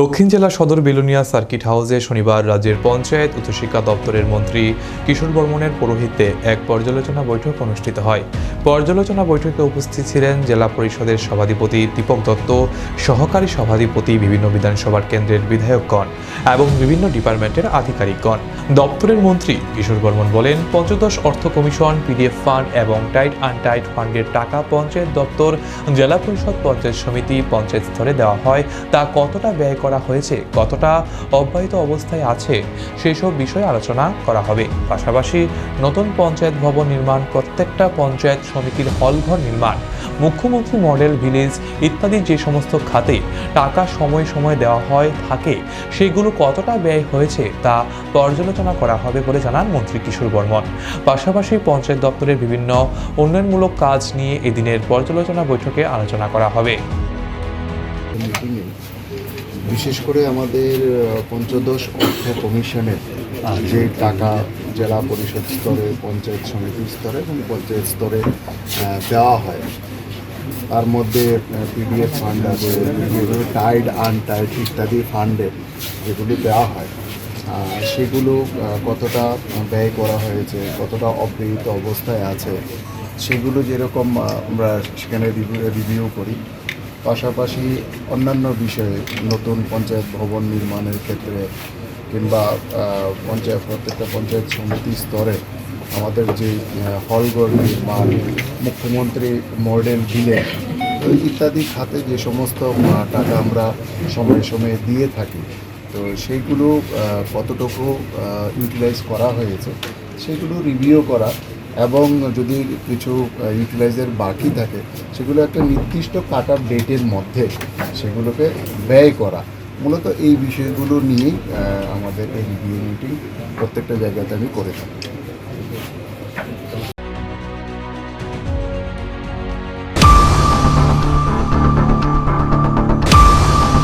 দক্ষিণ জেলা সদর বেলুনিয়া সার্কিট হাউসে শনিবার রাজ্যের পঞ্চায়েত উচ্চশিক্ষা দপ্তরের মন্ত্রী কিশোর বর্মনের পৌরোহিত্যে এক পর্যালোচনা বৈঠক অনুষ্ঠিত হয়। পর্যালোচনা বৈঠকে উপস্থিত ছিলেন জেলা পরিষদের সভাধিপতি দীপক দত্ত, সহকারী সভাধিপতি বিভিন্ন বিধানসভার কেন্দ্রের বিধায়কগণ এবং বিভিন্ন ডিপার্টমেন্টের আধিকারিকগণ। দপ্তরের মন্ত্রী কিশোর বর্মন বলেন, পঞ্চদশ অর্থ কমিশন, পিডিএফ ফান্ড এবং টাইট আনটাইট ফান্ডের টাকা পঞ্চায়েত দপ্তর, জেলা পরিষদ পঞ্চায়েত সমিতি, পঞ্চায়েত স্তরে দেওয়া হয়। তা কতটা ব্যয় করা হয়েছে, কতটা অব্যাহত অবস্থায় আছে সেই সব বিষয়ে আলোচনা করা হবে। পাশাপাশি নতুন পঞ্চায়েত ভবন নির্মাণ, প্রত্যেকটা পঞ্চায়েত সমিতির হলঘর নির্মাণ, মুখ্যমন্ত্রী মডেল, ভিলেজ ইত্যাদি যে সমস্ত খাতে টাকা সময় সময় দেওয়া হয়, থাকে, সেগুলো কতটা ব্যয় হয়েছে তা পর্যালোচনা করা হবে বলে জানান মন্ত্রী কিশোর বর্মন। পাশাপাশি পঞ্চায়েত দপ্তরের বিভিন্ন উন্নয়নমূলক কাজ নিয়ে এদিনের পর্যালোচনা বৈঠকে আলোচনা করা হবে। বিশেষ করে আমাদের পঞ্চদশ অর্থ কমিশনের যে টাকা জেলা পরিষদ স্তরে, পঞ্চায়েত সমিতি স্তরে এবং পঞ্চায়েত স্তরে দেওয়া হয়। তার মধ্যে পিডিএফ ফান্ড আছে টাইড আনটাইড ইত্যাদি ফান্ডে যেগুলি দেওয়া হয়। সেগুলো কতটা ব্যয় করা হয়েছে, কতটা অব্যাহত অবস্থায় আছে, সেগুলো যেরকম আমরা সেখানে রিভিউ করি। পাশাপাশি অন্যান্য বিষয়ে, নতুন পঞ্চায়েত ভবন নির্মাণের ক্ষেত্রে কিংবা পঞ্চায়েত, প্রত্যেকটা পঞ্চায়েত সমিতি স্তরে আমাদের যে হলঘর নির্মাণ, মুখ্যমন্ত্রী মডেল ভিলেজ ইত্যাদি খাতে যে সমস্ত টাকা আমরা সময়ে সময়ে দিয়ে থাকি তো সেইগুলো কতটুকু ইউটিলাইজ করা হয়েছে, সেগুলো রিভিউ করা এবং যদি কিছু ইউটিলাইজের বাকি থাকে, সেগুলো একটা নির্দিষ্ট কাট আপ ডেটের মধ্যে সেগুলোকে ব্যয় করা। মূলত এই বিষয়গুলো নিয়েই আমাদের এই রিভিউ মিটিং প্রত্যেকটা জায়গাতে আমি করে থাকি।